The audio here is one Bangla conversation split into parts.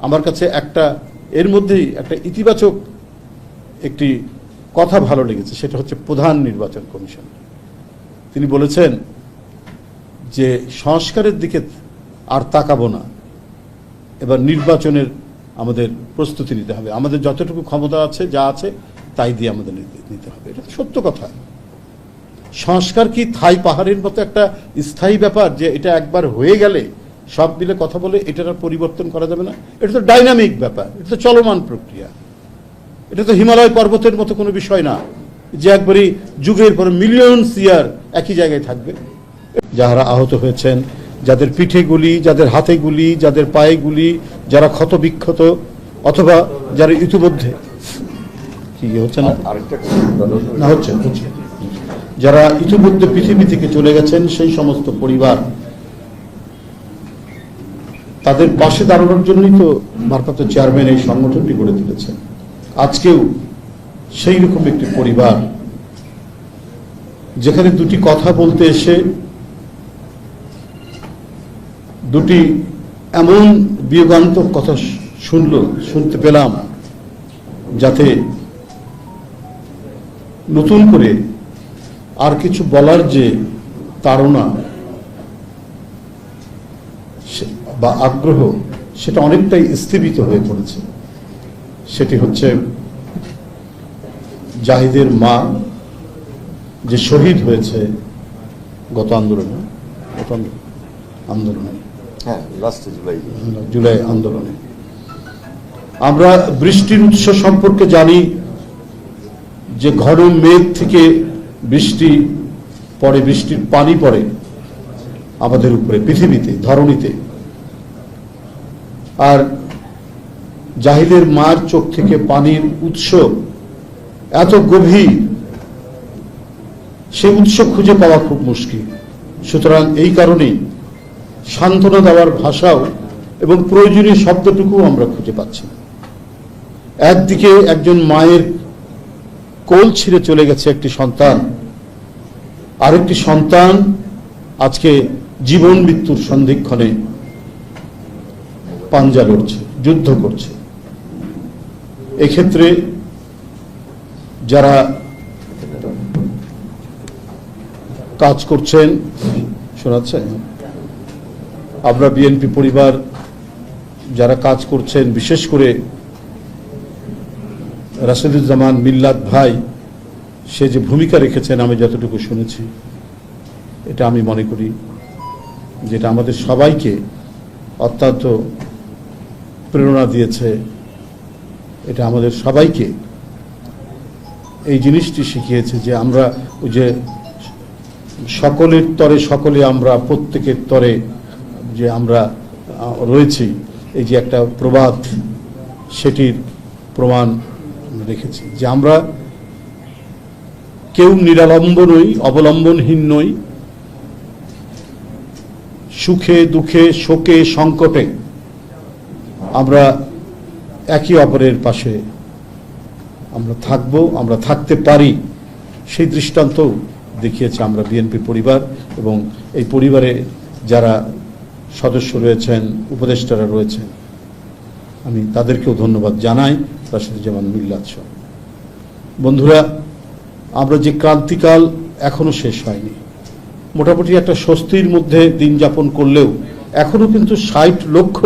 আমার কাছে একটা, এর মধ্যেই একটা ইতিবাচক একটি কথা ভালো লেগেছে, সেটা হচ্ছে প্রধান নির্বাচন কমিশন। তিনি বলেছেন যে সংস্কারের দিকে আর তাকাবো না, এবার নির্বাচনের আমাদের প্রস্তুতি নিতে হবে। আমাদের যতটুকু ক্ষমতা আছে, যা আছে, তাই দিয়ে আমাদের নিতে- হবে। এটা সত্য কথা। সংস্কার কি থাই পাহাড়ের মতো একটা স্থায়ী ব্যাপার যে এটা একবার হয়ে গেলে সব মিলে কথা বলে এটার আর পরিবর্তন করা যাবে না। এটা তো ডাইনামিক ব্যাপার এটা তো চলমান প্রক্রিয়া। এটা তো হিমালয় পর্বতের মতো কোনো বিষয় না যে একবারই যুগের পর মিলিয়ন ইয়ার একই জায়গায় থাকবে। যারা আহত হয়েছেন যাদের পিঠে গুলি যাদের হাতে গুলি যাদের পায়ে গুলি যারা ক্ষত বিক্ষত অথবা যারা ইতিমধ্যে কি হচ্ছে না? হচ্ছে। যারা ইতিমধ্যে পৃথিবী থেকে চলে গেছেন সেই সমস্ত পরিবার তাদের পাশে দাঁড়ানোর জন্যই তো ভারপ্রাপ্ত চেয়ারম্যান এই সংগঠনটি গড়ে তুলেছেন আজকেও সেই রকম একটি পরিবার যেখানে দুটি কথা বলতে এসে, দুটি এমন বিয়োগান্তক কথা শুনল, শুনতে পেলাম, যাতে নতুন করে আর কিছু বলার যে তাড়না সে- বা আগ্রহ সেটা অনেকটাই স্থীমিত হয়ে পড়েছে। সেটি হচ্ছে জাহিদের মা যে শহীদ হয়েছে গত আন্দোলনে গত আন্দোলনে হ্যাঁ জুলাই। জুলাই আন্দোলনে। আমরা বৃষ্টির উৎস সম্পর্কে জানি যে ঘন মেঘ থেকে বৃষ্টি পড়ে বৃষ্টির পানি পড়ে আমাদের উপরে পৃথিবীতে ধরণীতে আর জাহিদের মার চোখ থেকে পানির উৎস এত গভীর, সে উৎস খুঁজে পাওয়া খুব মুশকিল সুতরাং এই কারণেই সান্ত্বনা দেওয়ার ভাষাও এবং প্রয়োজনীয় শব্দটুকুও আমরা খুঁজে পাচ্ছি। একদিকে একজন মায়ের কোল ছিঁড়ে চলে গেছে একটি সন্তান, আরেকটি সন্তান আজকে জীবন মৃত্যুর সন্ধিক্ষণে পাঞ্জা লড়ছে, যুদ্ধ করছে। এক্ষেত্রে যারা কাজ করছেন, শোনাচ্ছে? আমরা বিএনপি পরিবার যারা কাজ করছেন, বিশেষ করে রাশেদুজ্জামান, মিল্লাত ভাই, সে যে ভূমিকা রেখেছেন, আমি যতটুকু শুনেছি, এটা আমি মনে করি যেটা আমাদের সবাইকে অত্যন্ত প্রেরণা দিয়েছে, এটা আমাদের সবাইকে। এই জিনিসটি শিখিয়েছে যে আমরা ওই যে সকলের তরে সকলে আমরা, প্রত্যেকের তরে যে আমরা রয়েছি, এই যে একটা প্রবাদ, সেটির প্রমাণ রেখেছি যে আমরা কেউ নিরালম্ব নই, অবলম্বনহীন নই। সুখে, দুঃখে, শোকে, সংকটে আমরা একে অপরের পাশে আমরা থাকব, আমরা থাকতে পারি। সেই দৃষ্টান্ত দেখিয়েছে আমরা বিএনপি পরিবার এবং এই পরিবারে যারা সদস্য রয়েছেন, উপদেষ্টারা রয়েছেন, আমি তাদেরকেও ধন্যবাদ জানাই। তার রাশিদুজ্জামান মিল্লাত সহ। বন্ধুরা, আমরা যে ক্রান্তিকাল এখনও শেষ হয়নি, মোটামুটি একটা স্বস্তির মধ্যে দিন যাপন করলেও এখনও কিন্তু ষাট লক্ষ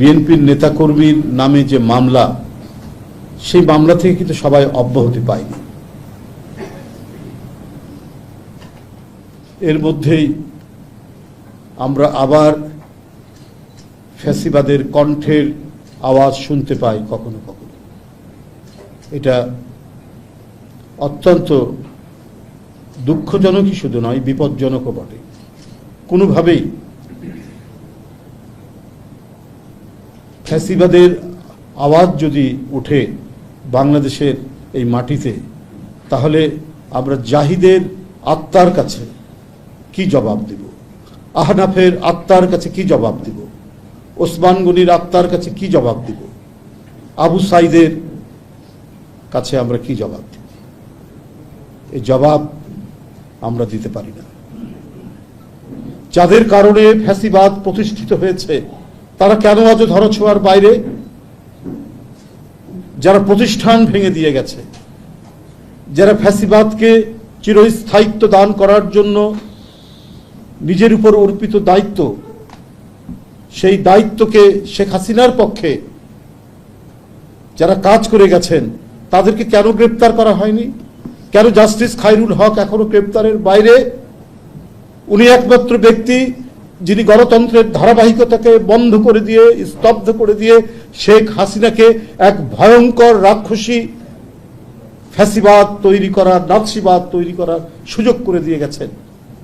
বিএনপির নেতাকর্মীর নামে যে মামলা, সেই মামলা থেকে কিন্তু সবাই অব্যাহতি পায়নি। এর মধ্যেই আমরা আবার ফ্যাসিবাদের কণ্ঠের আওয়াজ শুনতে পাই কখনো কখনো। এটা অত্যন্ত দুঃখজনকই শুধু নয়, বিপজ্জনকও বটে। কোনোভাবেই ফ্যাসিবাদের আওয়াজ যদি উঠে বাংলাদেশের এই মাটিতে, তাহলে আমরা জাহিদের আত্মার কাছে কি জবাব দিব? আহনাফের আত্মার কাছে কি জবাব দিব? ওসমান গনির আত্মার কাছে কি জবাব দিব? আবু সাইদের কাছে আমরা কি জবাব দিব? এই জবাব আমরা দিতে পারি না। যাদের কারণে ফ্যাসিবাদ প্রতিষ্ঠিত হয়েছে তারা কেন আজও ধরাছোঁয়ার বাইরে? যারা প্রতিষ্ঠান ভেঙে দিয়ে গেছে, যারা ফ্যাসিবাদকে চিরস্থায়িত্ব দান করার জন্য নিজের উপর অর্পিত দায়িত্ব, সেই দায়িত্বকে শেখ হাসিনার পক্ষে যারা কাজ করে গেছেন, তাদেরকে কেন গ্রেপ্তার করা হয়নি? কেন জাস্টিস খাইরুল হক এখনও গ্রেপ্তারের বাইরে? উনি একমাত্র ব্যক্তি যিনি গণতন্ত্রের ধারাবাহিকতাকে বন্ধ করে দিয়ে, স্তব্ধ করে দিয়ে শেখ হাসিনাকে এক ভয়ঙ্কর রাক্ষসী ফ্যাসিবাদ তৈরি করার, নাৎসিবাদ তৈরি করার সুযোগ করে দিয়ে গেছেন।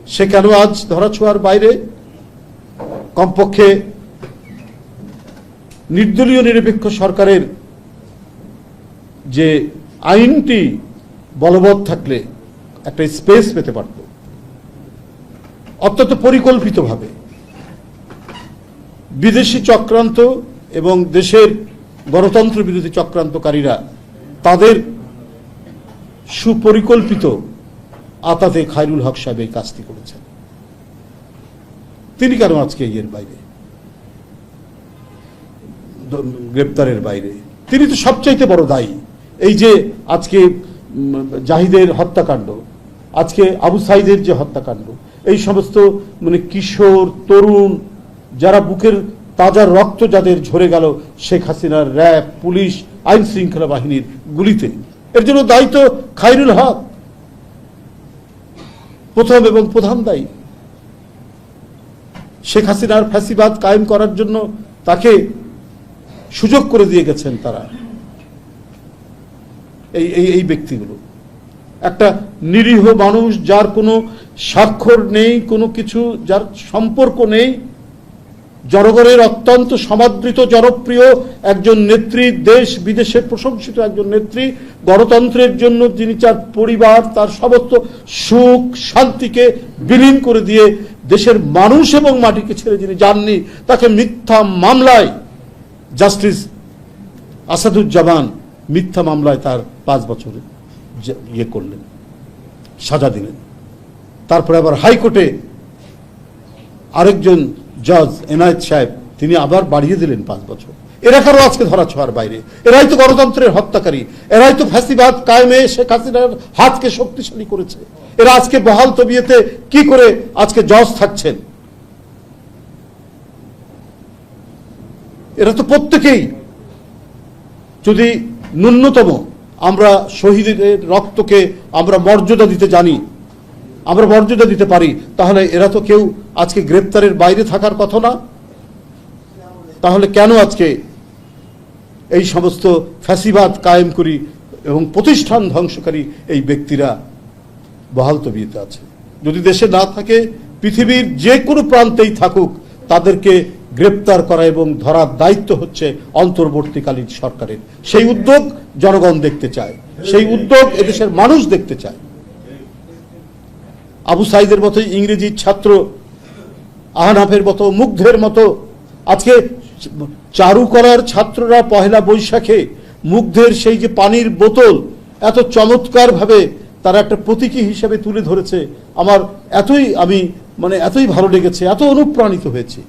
সে কেন আজ ধরাছোঁয়ার বাইরে? কমপক্ষে নির্দলীয় নিরপেক্ষ সরকারের যে আইনটি বলবৎ থাকলে একটা স্পেস পেতে পারত। অত্যন্ত পরিকল্পিতভাবে বিদেশি চক্রান্ত এবং দেশের গণতন্ত্র বিরোধী চক্রান্তকারীরা তাদের সুপরিকল্পিত আতাতে খায়রুল হক সাহেব এই কাজটি করেছেন। তিনি কেন আজকে এর বাইরে? গ্রেপ্তারের বাইরে। তিনি তো সবচাইতে বড় দায়ী। এই যে আজকে জাহিদের হত্যাকাণ্ড, আজকে আবু সাইদের যে হত্যাকাণ্ড, এই সমস্ত মানে কিশোর, তরুণ যারা বুকের তাজা রক্ত যাদের ঝরে গেল, শেখ হাসিনার র্যাব, পুলিশ, আইন শৃঙ্খলা বাহিনীর গুলিতে। এর জন্য দায়িত্ব খাইরুল হক। প্রথম এবং প্রধান দায়ী। শেখ হাসিনার ফ্যাসিবাদ কায়েম করার জন্য তাকে সুযোগ করে দিয়ে গেছেন তারা। এই এই এই ব্যক্তিগুলো। একটা নিরীহ মানুষ যার কোনো স্বাক্ষর নেই, কোনো কিছু, যার সম্পর্ক নেই জনগণের অত্যন্ত সমাদৃত, জনপ্রিয় একজন নেত্রী, দেশ বিদেশে প্রশংসিত একজন নেত্রী, গণতন্ত্রের জন্য যিনি তার পরিবার, তার সমস্ত সুখ, শান্তিকে বিলীন করে দিয়ে দেশের মানুষ এবং মাটিকে ছেড়ে যিনি যাননি, তাকে মিথ্যা মামলায় জাস্টিস আসাদুজ্জামান মিথ্যা মামলায় তার পাঁচ বছরে ইয়ে করলেন, সাজা দিলেন। তারপরে আবার হাইকোর্টে আরেকজন জজ এনায়েত সাহেব, তিনি আবার বাড়িয়ে দিলেন পাঁচ বছর। এরা কারও আজকে ধরা ছোঁয়ার বাইরে। এরাই তো গণতন্ত্রের হত্যাকারী। এরাই তো ফ্যাসিবাদ কায়েমে শেখ হাসিনার হাতকে শক্তিশালী করেছে। এরা আজকে বহাল তবিয়েতে কি করে আজকে জজ থাকছেন? এরা তো প্রত্যেকেই। যদি ন্যূনতম আমরা শহীদের রক্তকে আমরা মর্যাদা দিতে জানি, আমরা মর্যাদা দিতে পারি, তাহলে এরা তো কেউ আজকে গ্রেপ্তারের বাইরে থাকার কথা না? তাহলে কেন আজকে এই সমস্ত ফ্যাসিবাদ কায়েম করি এবং প্রতিষ্ঠান ধ্বংসকারী এই ব্যক্তিরা বহাল তবিয়েতে আছে? যদি দেশে না থাকে, পৃথিবীর যে কোনো প্রান্তেই থাকুক, তাদেরকে গ্রেপ্তার করা এবং ধরার দায়িত্ব হচ্ছে অন্তর্বর্তীকালীন সরকারের। সেই উদ্যোগ জনগণ দেখতে চায়, সেই উদ্যোগ এদেশের মানুষ দেখতে চায়। আবু সাইদের মতো ইংরেজি ছাত্র আহনাফের মতো, মুগ্ধের মতো। আজকে চারুকলার ছাত্ররা পহেলা বৈশাখে মুগ্ধের সেই যে পানির বোতল, এত চমৎকারভাবে তারা একটা প্রতীকী হিসেবে তুলে ধরেছে। আমার এতই, আমি মানে এতই ভালো লেগেছে, এত অনুপ্রাণিত হয়েছে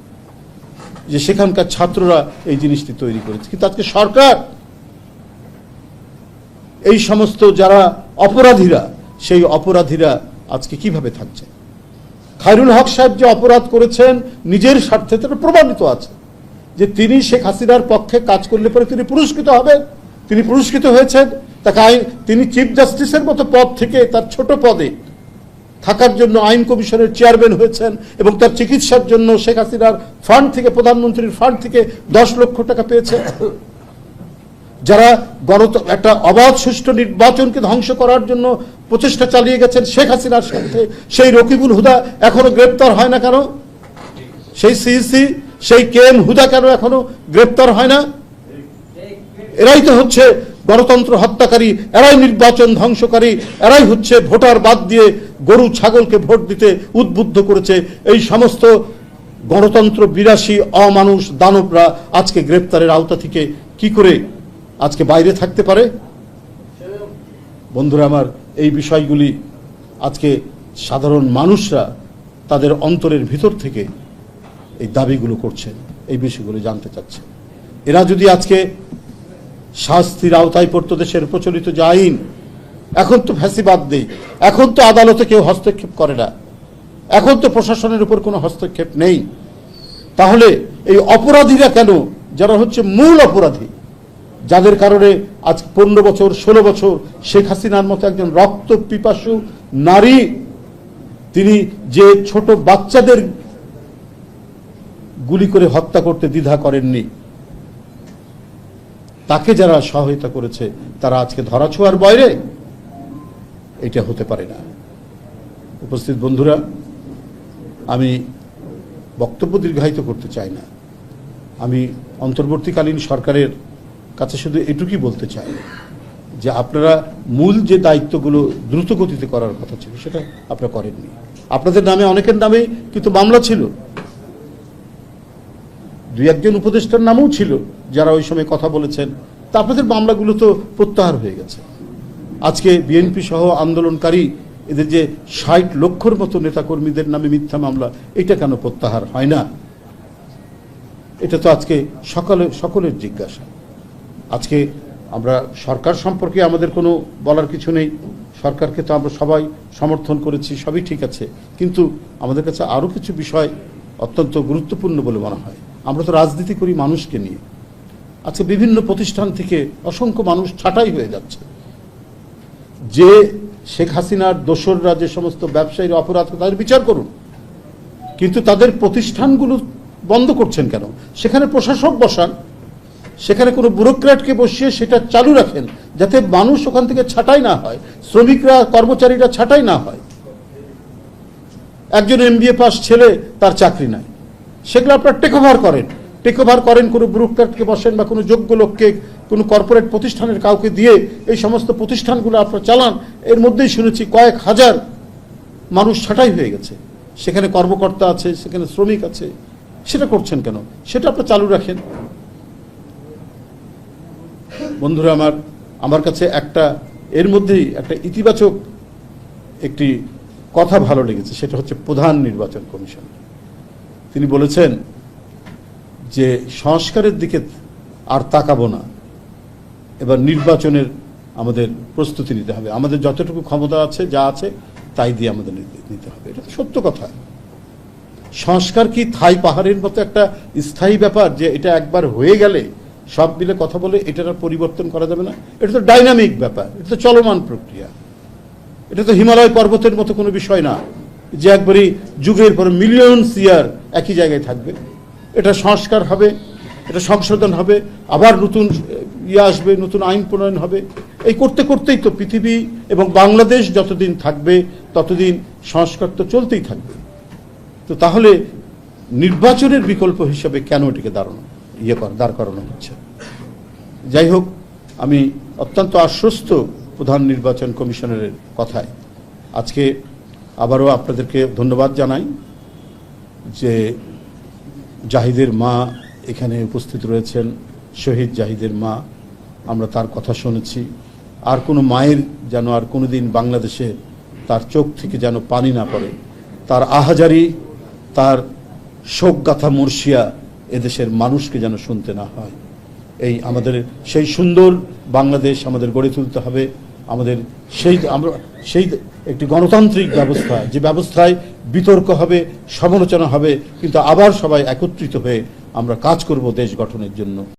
যে সেখানকার ছাত্ররা এই জিনিসটি তৈরি করেছে। কিন্তু আজকে সরকার, এই সমস্ত যারা অপরাধীরা, সেই অপরাধীরা আজকে কীভাবে থাকছে খায়রুল হক সাহেব যে অপরাধ করেছেন, নিজের স্বার্থে তারা প্রমাণিত আছে। যে তিনি শেখ হাসিনার পক্ষে কাজ করলে পরে তিনি পুরস্কৃত হবেন। তিনি পুরস্কৃত হয়েছেন। তাকে আইন, তিনি চিফ জাস্টিসের মতো পদ থেকে তার ছোট পদে থাকার জন্য আইন কমিশনের চেয়ারম্যান হয়েছেন এবং তার চিকিৎসার জন্য শেখ হাসিনার ফান্ড থেকে, প্রধানমন্ত্রীর ফান্ড থেকে দশ লক্ষ টাকা পেয়েছেন। যারা গণত, একটা অবাধ সুষ্ঠু নির্বাচনকে ধ্বংস করার জন্য প্রচেষ্টা চালিয়ে গেছেন শেখ হাসিনার সাথে, সেই রকিবুল হুদা এখনও গ্রেপ্তার হয় না কেন? সেই সিইসি, সেই কে এম হুদা কেন এখনও গ্রেপ্তার হয় না? এরাই তো হচ্ছে গণতন্ত্র হত্যাকারী, এরাই নির্বাচন ধ্বংসকারী, এরাই হচ্ছে ভোটার বাদ দিয়ে গরু ছাগলকে ভোট দিতে উদ্বুদ্ধ করেছে। এই সমস্ত গণতন্ত্র বিরাশী অমানুষ দানবরা আজকে গ্রেপ্তারের আওতা থেকে কি করে আজকে বাইরে থাকতে পারে? বন্ধুরা আমার, এই বিষয়গুলি আজকে সাধারণ মানুষরা তাদের অন্তরের ভিতর থেকে এই দাবিগুলো করছেন এই বিষয়গুলো জানতে চাচ্ছে। এরা যদি আজকে শাস্তির আওতায় পড়তো দেশের প্রচলিত যে আইন, এখন তো ফ্যাসিবাদ নেই, এখন তো আদালতে কেউ হস্তক্ষেপ করে না, এখন তো প্রশাসনের উপর কোনো হস্তক্ষেপ নেই। তাহলে এই অপরাধীরা কেন, যারা হচ্ছে মূল অপরাধী যাদের কারণে আজ পনেরো বছর, ষোলো বছর শেখ হাসিনার মতো একজন রক্ত পিপাসু নারী, তিনি যে ছোট বাচ্চাদের গুলি করে হত্যা করতে দ্বিধা করেননি, তাকে যারা সহায়তা করেছে, তারা আজকে ধরাছোঁয়ার বাইরে এটা হতে পারে না। উপস্থিত বন্ধুরা, আমি বক্তব্য দীর্ঘায়িত করতে চাই না। আমি অন্তর্বর্তীকালীন সরকারের কাছে শুধু এটুকুই বলতে চাই যে আপনারা মূল যে দায়িত্বগুলো দ্রুত গতিতে করার কথা ছিল, সেটা আপনারা করেননি। আপনাদের নামে, অনেকের নামে কিন্তু মামলা ছিল। দুই একজন উপদেষ্টার নামও ছিল, যারা ওই সময় কথা বলেছেন। তা আপনাদের মামলাগুলো তো প্রত্যাহার হয়ে গেছে। আজকে বিএনপি সহ আন্দোলনকারী এদের যে ষাট লক্ষর মতো নেতাকর্মীদের নামে মিথ্যা মামলা, এটা কেন প্রত্যাহার হয় না? এটা তো আজকে সকালে, সকলের জিজ্ঞাসা। আজকে আমরা সরকার সম্পর্কে আমাদের কোনো বলার কিছু নেই। সরকারকে তো আমরা সবাই সমর্থন করেছি, সবই ঠিক আছে। কিন্তু আমাদের কাছে আরও কিছু বিষয় অত্যন্ত গুরুত্বপূর্ণ বলে মনে হয়। আমরা তো রাজনীতি করি মানুষকে নিয়ে। আজকে বিভিন্ন প্রতিষ্ঠান থেকে অসংখ্য মানুষ ছাঁটাই হয়ে যাচ্ছে। যে শেখ হাসিনার দোসররা যে সমস্ত ব্যবসায়ীর অপরাধ তাদের বিচার করুন। কিন্তু তাদের প্রতিষ্ঠানগুলো বন্ধ করছেন কেন? সেখানে প্রশাসক বসান সেখানে কোনো ব্যুরোক্র্যাটকে বসিয়ে সেটা চালু রাখেন, যাতে মানুষ ওখান থেকে ছাঁটাই না হয়, শ্রমিকরা, কর্মচারীরা ছাঁটাই না হয়। একজন এমবিএ পাস ছেলে, তার চাকরি নাই। সেগুলো আপনার টেক ওভার করেন। টেক ওভার করেন কোনো ব্যুরোক্র্যাটকে বসেন বা কোনো যোগ্য লোককে, কোনো কর্পোরেট প্রতিষ্ঠানের কাউকে দিয়ে এই সমস্ত প্রতিষ্ঠানগুলো আপনার চালান। এর মধ্যেই শুনেছি কয়েক হাজার মানুষ ছাঁটাই হয়ে গেছে। সেখানে কর্মকর্তা আছে, সেখানে শ্রমিক আছে। সেটা করছেন কেন? সেটা আপনার চালু রাখেন। বন্ধুরা, আমার আমার কাছে একটা, এর মধ্যেই একটা ইতিবাচক একটি কথা ভালো লেগেছে, সেটা হচ্ছে প্রধান নির্বাচন কমিশন। তিনি বলেছেন যে সংস্কারের দিকে আর তাকাবো না, এবার নির্বাচনের আমাদের প্রস্তুতি নিতে হবে। আমাদের যতটুকু ক্ষমতা আছে, যা আছে, তাই দিয়ে আমাদের নিতে- হবে। এটা সত্য কথা। সংস্কার কি থাই পাহাড়ের মতো একটা স্থায়ী ব্যাপার যে এটা একবার হয়ে গেলে সব মিলে কথা বলে এটার আর পরিবর্তন করা যাবে না। এটা তো ডাইনামিক ব্যাপার, এটা তো চলমান প্রক্রিয়া। এটা তো হিমালয় পর্বতের মতো কোনো বিষয় না, যে একবারই যুগের পর মিলিয়ন ইয়ার একই জায়গায় থাকবে। এটা সংস্কার হবে, এটা সংশোধন হবে, আবার নতুন ইয়ে আসবে, নতুন আইন প্রণয়ন হবে। এই করতে করতেই তো পৃথিবী এবং বাংলাদেশ যতদিন থাকবে, ততদিন সংস্কার তো চলতেই থাকবে। তো তাহলে নির্বাচনের বিকল্প হিসাবে কেন এটিকে দাঁড়ানো? ইয়ে কর, দাঁড় করানো হচ্ছে। যাই হোক, আমি অত্যন্ত আশ্বস্ত প্রধান নির্বাচন কমিশনের কথায়। আজকে আবারও আপনাদেরকে ধন্যবাদ জানাই যে জাহিদের মা এখানে উপস্থিত রয়েছেন, শহীদ জাহিদের মা, আমরা তার কথা শুনেছি। আর কোনো মায়ের যেন আর কোনোদিন বাংলাদেশে তার চোখ থেকে যেন পানি না পড়ে। তার আহাজারি, তার শোকগাথা মুর্শিয়া এদেশের মানুষকে যেন শুনতে না হয়। এই আমাদের, সেই সুন্দর বাংলাদেশ আমাদের গড়ে তুলতে হবে। আমাদের সেই, আমরা, সেই একটি গণতান্ত্রিক ব্যবস্থা, যে ব্যবস্থায় বিতর্ক হবে, সমালোচনা হবে, কিন্তু আবার সবাই একত্রিত হয়ে আমরা কাজ করব দেশ গঠনের জন্য।